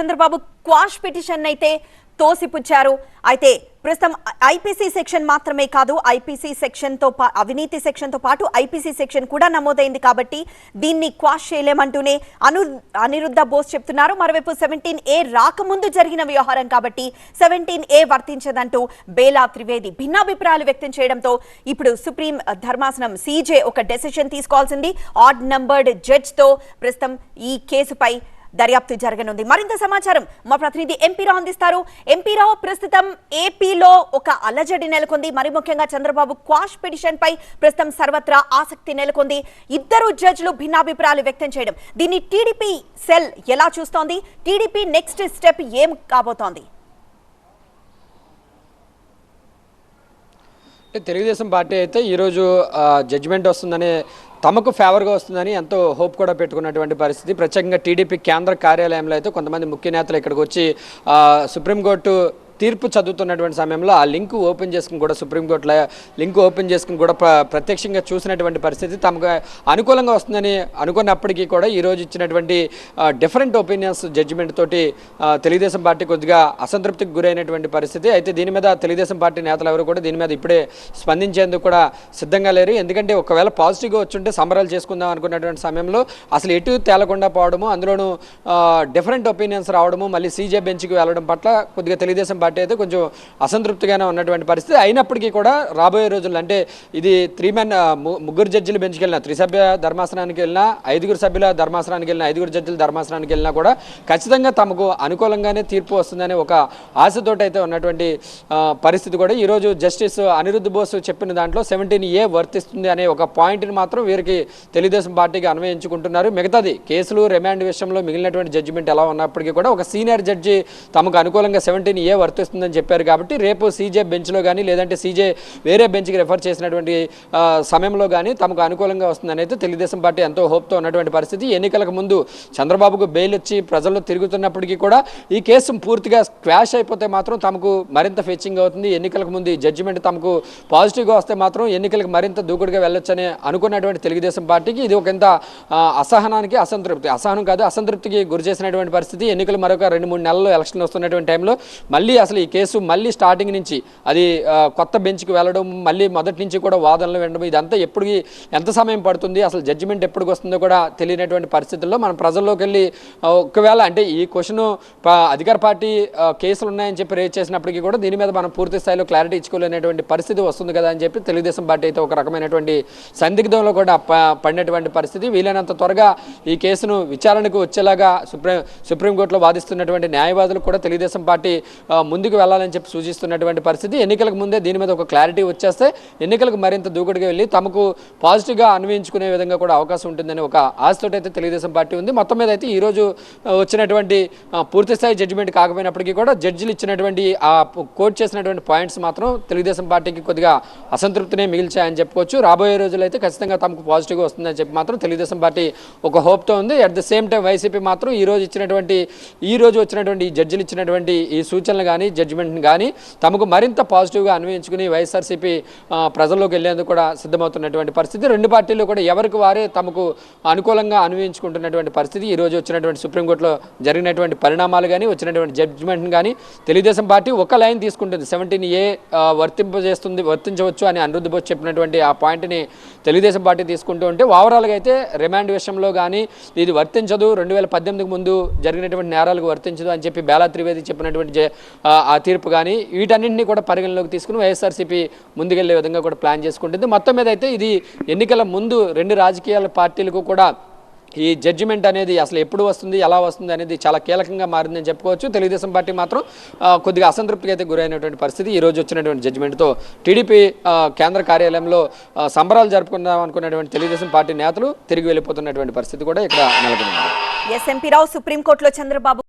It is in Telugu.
చంద్రబాబు క్వాష్ పిటిషన్ అయితే తోసిపుచ్చారు. అయితే ప్రస్తుతం ఐపీసీ సెక్షన్ మాత్రమే కాదు ఐపీసీ సెక్షన్తో పా- అవినీతి సెక్షన్తో పాటు ఐపీసీ సెక్షన్ కూడా నమోదైంది కాబట్టి దీన్ని క్వాష్ చేయలేమంటూనే అను అనిరుద్ధ బోస్ చెప్తున్నారు. మరోవైపు సెవెంటీన్ ఏ రాకముందు జరిగిన వ్యవహారం కాబట్టి సెవెంటీన్ ఏ వర్తించదంటూ బేలా త్రివేది భిన్నాభిప్రాయాలు వ్యక్తం చేయడంతో ఇప్పుడు సుప్రీం ధర్మాసనం సీజే ఒక డెసిషన్ తీసుకోవాల్సింది. ఆడ్ నంబర్డ్ జడ్జ్తో ప్రస్తుతం ఈ కేసుపై దర్యాప్తు జరగనుంది. మరింత సమాచారం మా ప్రతినిధి ఎంపీరావు అందిస్తారు. ఎంపీరావు ప్రస్తుతం ఏపీలో ఒక అలజడి నెలకొంది. మరి ముఖ్యంగా చంద్రబాబు క్వాష్ పిటిషన్ పై ప్రస్తుతం సర్వత్రా ఆసక్తి నెలకొంది. ఇద్దరు జడ్జిలు భిన్నాభిప్రాయాలు వ్యక్తం చేయడం. దీన్ని టీడీపీ సెల్ ఎలా చూస్తోంది? టీడీపీ నెక్స్ట్ స్టెప్ ఏం కాబోతోంది? తెలుగుదేశం పార్టీ అయితే ఈరోజు జడ్జిమెంట్ వస్తుందని తమకు ఫేవర్గా వస్తుందని ఎంతో హోప్ కూడా పెట్టుకున్నటువంటి పరిస్థితి. ప్రత్యేకంగా టీడీపీ కేంద్ర కార్యాలయంలో అయితే కొంతమంది ముఖ్య నేతలు ఇక్కడికి వచ్చి సుప్రీంకోర్టు తీర్పు చదువుతున్నటువంటి సమయంలో ఆ లింక్ ఓపెన్ చేసుకుని కూడా సుప్రీంకోర్టులో లింక్ ఓపెన్ చేసుకుని కూడా ప్రత్యక్షంగా చూసినటువంటి పరిస్థితి తమకు అనుకూలంగా వస్తుందని అనుకున్నప్పటికీ కూడా ఈరోజు ఇచ్చినటువంటి డిఫరెంట్ ఒపీనియన్స్ జడ్జిమెంట్ తోటి తెలుగుదేశం పార్టీ కొద్దిగా అసంతృప్తికి గురైనటువంటి పరిస్థితి. అయితే దీని మీద తెలుగుదేశం పార్టీ నేతలు ఎవరు కూడా దీని మీద ఇప్పుడే స్పందించేందుకు కూడా సిద్ధంగా లేరు. ఎందుకంటే ఒకవేళ పాజిటివ్గా వచ్చుంటే సంబరాలు చేసుకుందాం అనుకున్నటువంటి సమయంలో అసలు ఎటు తేలకుండా పోవడము అందులోనూ డిఫరెంట్ ఒపీనియన్స్ రావడము మళ్ళీ సీజే బెంచ్కి వెళ్ళడం పట్ల కొద్దిగా తెలుగుదేశం పార్టీ అయితే కొంచెం అసంతృప్తిగానే ఉన్నటువంటి పరిస్థితి. అయినప్పటికీ కూడా రాబోయే రోజుల్లో అంటే ఇది త్రీ మెన్ ముగ్గురు జడ్జిలు బెంచ్కి వెళ్ళిన త్రిసభ్య ధర్మాసనానికి వెళ్ళినా ఐదుగురు సభ్యుల ధర్మాసనానికి వెళ్ళిన ఐదుగురు జడ్జిల ధర్మాసనానికి వెళ్ళినా కూడా ఖచ్చితంగా తమకు అనుకూలంగానే తీర్పు వస్తుందనే ఒక ఆశతోటైతే ఉన్నటువంటి పరిస్థితి కూడా. ఈరోజు జస్టిస్ అనిరుద్ధ్ బోస్ చెప్పిన దాంట్లో సెవెంటీన్ ఏ వర్తిస్తుంది అనే ఒక పాయింట్ని మాత్రం వీరికి తెలుగుదేశం పార్టీకి అన్వయించుకుంటున్నారు. మిగతాది కేసులు రిమాండ్ విషయంలో మిగిలినటువంటి జడ్జిమెంట్ ఎలా ఉన్నప్పటికీ కూడా ఒక సీనియర్ జడ్జి తమకు అనుకూలంగా సెవెంటీన్ ఏ వర్తిస్తుందని చెప్పారు కాబట్టి రేపు సీజే బెంచ్లో కానీ లేదంటే సీజే వేరే బెంచ్కి రెఫర్ చేసినటువంటి సమయంలో కానీ తమకు అనుకూలంగా వస్తుందని అయితే తెలుగుదేశం పార్టీ ఎంతో హోప్తో ఉన్నటువంటి పరిస్థితి. ఎన్నికలకు ముందు చంద్రబాబుకు బెయిల్ వచ్చి ప్రజల్లో తిరుగుతున్నప్పటికీ కూడా ఈ కేసు పూర్తిగా క్వాష్ అయిపోతే మాత్రం తమకు మరింత ఫెచ్చింగ్ అవుతుంది. ఎన్నికలకు ముందు ఈ జడ్జిమెంట్ తమకు పాజిటివ్గా వస్తే మాత్రం ఎన్నికలకు మరింత దూకుడుగా వెళ్ళొచ్చని అనుకున్నటువంటి తెలుగుదేశం పార్టీకి ఇది ఒక అసహనానికి అసంతృప్తి. అసహనం కాదు అసంతృప్తికి గురి చేసినటువంటి పరిస్థితి. ఎన్నికలు మరొక రెండు మూడు నెలలు ఎలక్షన్లు వస్తున్నటువంటి టైంలో మళ్ళీ అసలు ఈ కేసు మళ్ళీ స్టార్టింగ్ నుంచి అది కొత్త బెంచ్కి వెళ్ళడం మళ్ళీ మొదటి నుంచి కూడా వాదనలు వినడం ఇదంతా ఎప్పుడు ఎంత సమయం పడుతుంది అసలు జడ్జిమెంట్ ఎప్పుడు వస్తుందో కూడా తెలియనటువంటి పరిస్థితుల్లో మనం ప్రజల్లోకి వెళ్ళి ఒకవేళ అంటే ఈ క్వశ్చన్ అధికార పార్టీ కేసులు ఉన్నాయని చెప్పి రేజ్ చేసినప్పటికీ కూడా దీని మీద మనం పూర్తి స్థాయిలో క్లారిటీ ఇచ్చుకోలేనటువంటి పరిస్థితి వస్తుంది కదా అని చెప్పి తెలుగుదేశం పార్టీ అయితే ఒక రకమైనటువంటి సందిగ్ధంలో కూడా ప- పడినటువంటి పరిస్థితి. వీలైనంత త్వరగా ఈ కేసును విచారణకు వచ్చేలాగా సుప్రీం సుప్రీంకోర్టులో వాదిస్తున్నటువంటి న్యాయవాదులు కూడా తెలుగుదేశం పార్టీ ముందుకు వెళ్ళాలని చెప్పి సూచిస్తున్నటువంటి పరిస్థితి. ఎన్నికలకు ముందే దీని మీద ఒక క్లారిటీ వచ్చేస్తే ఎన్నికలకు మరింత దూకుడుగా వెళ్ళి తమకు పాజిటివ్గా అన్వయించుకునే విధంగా కూడా అవకాశం ఉంటుందని ఒక ఆశతోటి అయితే తెలుగుదేశం పార్టీ ఉంది. మొత్తం మీద అయితే ఈరోజు వచ్చినటువంటి పూర్తిస్థాయి పూర్తి స్థాయి జడ్జిమెంట్ కాకపోయినప్పటికీ కూడా జడ్జిలు ఇచ్చినటువంటి ఆ కోట్ చేసినటువంటి పాయింట్స్ మాత్రం తెలుగుదేశం పార్టీకి కొద్దిగా అసంతృప్తినే మిగిల్చాయని చెప్పుకోవచ్చు. రాబోయే రోజులు అయితే ఖచ్చితంగా తమకు పాజిటివ్గా వస్తుందని చెప్పి మాత్రం తెలుగుదేశం పార్టీ ఒక హోప్తో ఉంది. At the same time YCP మాత్రం ఈ రోజు ఇచ్చినటువంటి ఈ రోజు వచ్చినటువంటి జడ్జిలు ఇచ్చినటువంటి ఈ సూచనలు కానీ జడ్జిమెంట్ని కానీ తమకు మరింత పాజిటివ్గా అన్వయించుకుని వైఎస్ఆర్సీపీ ప్రజల్లోకి వెళ్ళేందుకు కూడా సిద్ధమవుతున్నటువంటి పరిస్థితి. రెండు పార్టీలు కూడా ఎవరికి వారే తమకు అనుకూలంగా అన్వయించుకుంటున్నటువంటి పరిస్థితి. ఈ రోజు వచ్చినటువంటి సుప్రీంకోర్టులో జరిగినటువంటి పరిణామాలు కానీ వచ్చినటువంటి జడ్జిమెంట్ కానీ తెలుగుదేశం పార్టీ ఒక లైన్ తీసుకుంటుంది. సెవెంటీన్ ఏ వర్తింపజేస్తుంది వర్తించవచ్చు అని అనిరుద్ధ బోస్ చెప్పినటువంటి ఆ పాయింట్ని తెలుగుదేశం పార్టీ తీసుకుంటూ ఉంటే ఓవరాల్గా అయితే రిమాండ్ విషయంలో కానీ ఇది వర్తించదు. రెండు వేల పద్దెనిమిదికి ముందు జరిగినటువంటి నేరాలకు వర్తించదు అని చెప్పి బేలా త్రివేది చెప్పినటువంటి ఆ, తీర్పు కానీ వీటన్నింటినీ కూడా పరిగణలోకి తీసుకుని వైఎస్ఆర్సీపీ ముందుకెళ్ళే విధంగా కూడా ప్లాన్ చేసుకుంటుంది. మొత్తం మీద అయితే ఇది ఎన్నికల ముందు రెండు రాజకీయాల పార్టీలకు కూడా ఈ జడ్జిమెంట్ అనేది అసలు ఎప్పుడు వస్తుంది ఎలా వస్తుంది అనేది చాలా కీలకంగా మారిందని చెప్పుకోవచ్చు. తెలుగుదేశం పార్టీ మాత్రం కొద్దిగా అసంతృప్తికి అయితే గురైనటువంటి పరిస్థితి. ఈ రోజు వచ్చినటువంటి జడ్జిమెంట్తో టీడీపీ కేంద్ర కార్యాలయంలో సంబరాలు జరుపుకుందాం అనుకున్నటువంటి తెలుగుదేశం పార్టీ నేతలు తిరిగి వెళ్ళిపోతున్నటువంటి పరిస్థితి కూడా ఇక్కడ నెలకొంది. ఎస్ఎంపీ రావు సుప్రీంకోర్టులో చంద్రబాబు